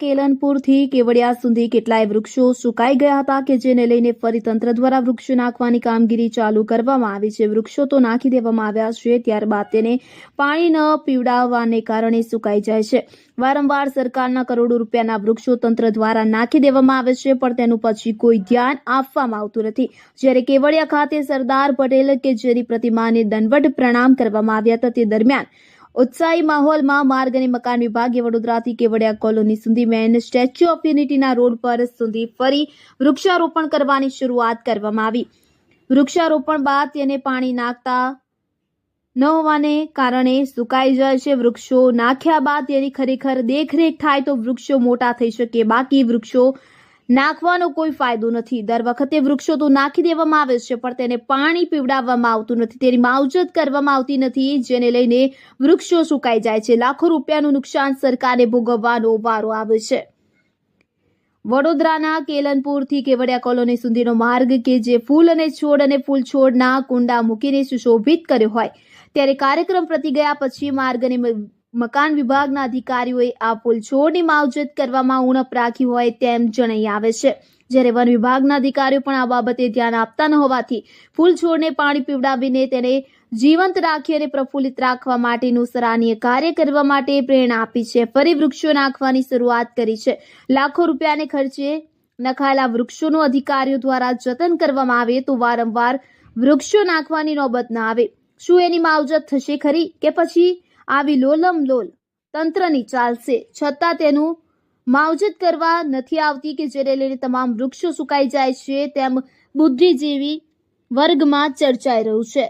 કેલનપુરથી કેવડિયા સુધી કેટલાય વૃક્ષો સુકાઈ ગયા હતા કે જેને લઈને ફરી તંત્ર દ્વારા વૃક્ષો નાખવાની કામગીરી ચાલુ કરવામાં આવી છે. વૃક્ષો તો નાખી દેવામાં આવ્યા છે, ત્યારબાદ તેને પાણી ન પીવડાવવાને કારણે સુકાઈ જાય છે. વારંવાર સરકારના કરોડો રૂપિયાના વૃક્ષો તંત્ર દ્વારા નાખી દેવામાં આવે છે, પણ તેનું પછી કોઈ ધ્યાન આપવામાં આવતું નથી. જ્યારે કેવડિયા ખાતે સરદાર પટેલ કે જેની પ્રતિમાને દંડવટ પ્રણામ કરવામાં આવ્યા હતા તે દરમિયાન ઉત્સાહી માહોલમાં માર્ગ અને મકાન વિભાગે વડોદરાથી કેવડિયા કોલોની સુધી મેન સ્ટેચ્યુ ઓફ યુનિટીના રોડ પર સુધી ફરી વૃક્ષારોપણ કરવાની શરૂઆત કરવામાં આવી. વૃક્ષારોપણ બાદ તેને પાણી નાખતા ન હોવાને કારણે સુકાઈ જાય છે વૃક્ષો. નાખ્યા બાદ તેની ખરેખર દેખરેખ થાય તો વૃક્ષો મોટા થઈ શકે. બાકી વૃક્ષો નાખવાનો કોઈ ફાયદો નથી. દર વખતે વૃક્ષો તો નાખી દેવામાં આવે છે, પણ તેને પાણી પીવડાવવામાં આવતું નથી. તેની માવજત કરવામાં આવતી નથી, જેને લઈને વૃક્ષો સુકાઈ જાય છે. લાખો રૂપિયાનું નુકસાન સરકારે ભોગવવાનો વારો આવે છે. વડોદરાના કેલનપુરથી કેવડિયા કોલોની સુધીનો માર્ગ કે જે ફૂલ અને છોડ અને ફૂલ છોડના કુંડા મૂકીને સુશોભિત કર્યો હોય, ત્યારે કાર્યક્રમ પ્રતિ ગયા પછી માર્ગ અને મ- મકાન વિભાગના અધિકારીઓએ આ ફૂલ છોડની માવજત કરવામાં ઉણપ રાખી હોય તેમ જણાઈ આવે છે. જ્યારે વન વિભાગના અધિકારીઓ પણ આ બાબતે ધ્યાન આપતા ન હોવાથી ફૂલ છોડને પાણી પીવડાવીને તેને જીવંત રાખી અને પ્રફુલ્લિત રાખવા માટેનું સરાહનીય કાર્ય કરવા માટે પ્રેરણા આપી છે. ફરી વૃક્ષો નાખવાની શરૂઆત કરી છે. લાખો રૂપિયાને ખર્ચે નખાયેલા વૃક્ષોનું અધિકારીઓ દ્વારા જતન કરવામાં આવે તો વારંવાર વૃક્ષો નાખવાની નોબત ના આવે. શું એની માવજત થશે ખરી કે પછી આવી લોલમ લોલ તંત્રની ચાલશે. છતાં તેનું માવજત કરવા નથી આવતી કે જેને લઈને તમામ વૃક્ષો સુકાઈ જાય છે તેમ બુદ્ધિજીવી વર્ગમાં ચર્ચાઈ રહ્યું છે.